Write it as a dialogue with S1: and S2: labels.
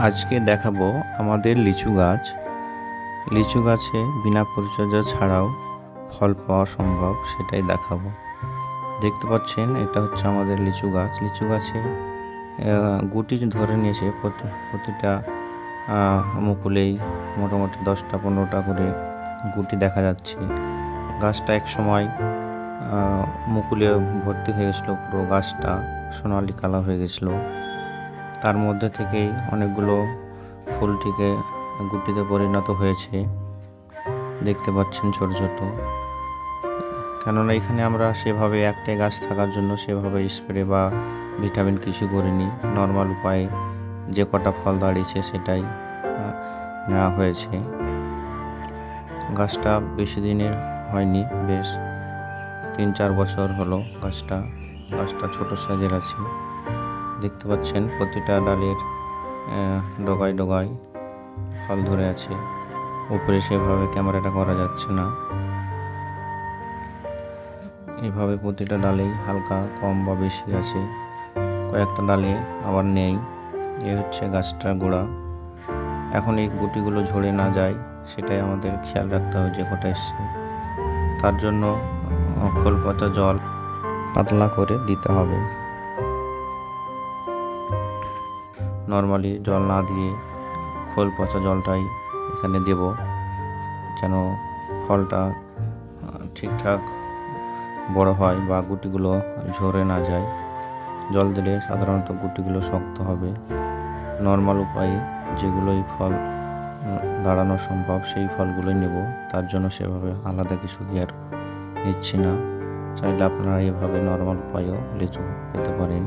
S1: আজকে দেখাবো আমাদের লিচু গাছ। লিচু গাছে বিনা পরিচর্যা ছাড়াও ফল পাওয়া সম্ভব, সেটাই দেখাবো। দেখতে পাচ্ছেন, এটা হচ্ছে আমাদের লিচু গাছ। লিচু গাছে গুটি ধরে নিয়েছে প্রতি- প্রতিটা মুকুলেই মোটামুটি দশটা, পনেরোটা করে গুটি দেখা যাচ্ছে। গাছটা এক সময় মুকুলে ভর্তি হয়ে গেছিল পুরো গাছটা, সোনালি কালার হয়ে গেছিল। তার মধ্যে থেকেই অনেকগুলো ফুলটিকে গুটিতে পরিণত হয়েছে। দেখতে পাচ্ছেন ছোট ছোট। কেননা এখানে আমরা সেভাবে একটাই গাছ থাকার জন্য সেভাবে স্প্রে বা ভিটামিন কিছু করিনি। নর্মাল উপায়ে যে কটা ফল দাঁড়িয়েছে সেটাই নেওয়া হয়েছে। গাছটা বেশি দিনের হয়নি, বেশ তিন চার বছর হলো গাছটা। গাছটা ছোট সাইজের আছে। দেখতে পাচ্ছেন প্রতিটা ডালের ডগায় ডগায় ফল ধরে আছে। উপরে সেভাবে ক্যামেরাটা করা যাচ্ছে না। এভাবে প্রতিটা ডালেই হালকা, কম বা বেশি আছে। কয়েকটা ডালে আবার নেই। এ হচ্ছে গাছটার গোড়া। এখন এই গুটিগুলো ঝরে না যায়, সেটাই আমাদের খেয়াল রাখতে হবে যে কটা এসছে। তার জন্য খোল পচা জল পাতলা করে দিতে হবে। নর্মালি জল না দিয়ে খোল পচা জলটাই এখানে দেব, যেন ফলটা ঠিকঠাক বড় হয় বা গুটিগুলো ঝরে না যায়। জল দিলে সাধারণত গুটিগুলো শক্ত হবে। নর্মাল উপায়ে যেগুলোই ফল দাঁড়ানো সম্ভব সেই ফলগুলোই নেব। তার জন্য সেভাবে আলাদা কিছু আর নিচ্ছি না। চাইলে আপনারা এভাবে নর্মাল উপায়েও লিচু পেতে পারেন।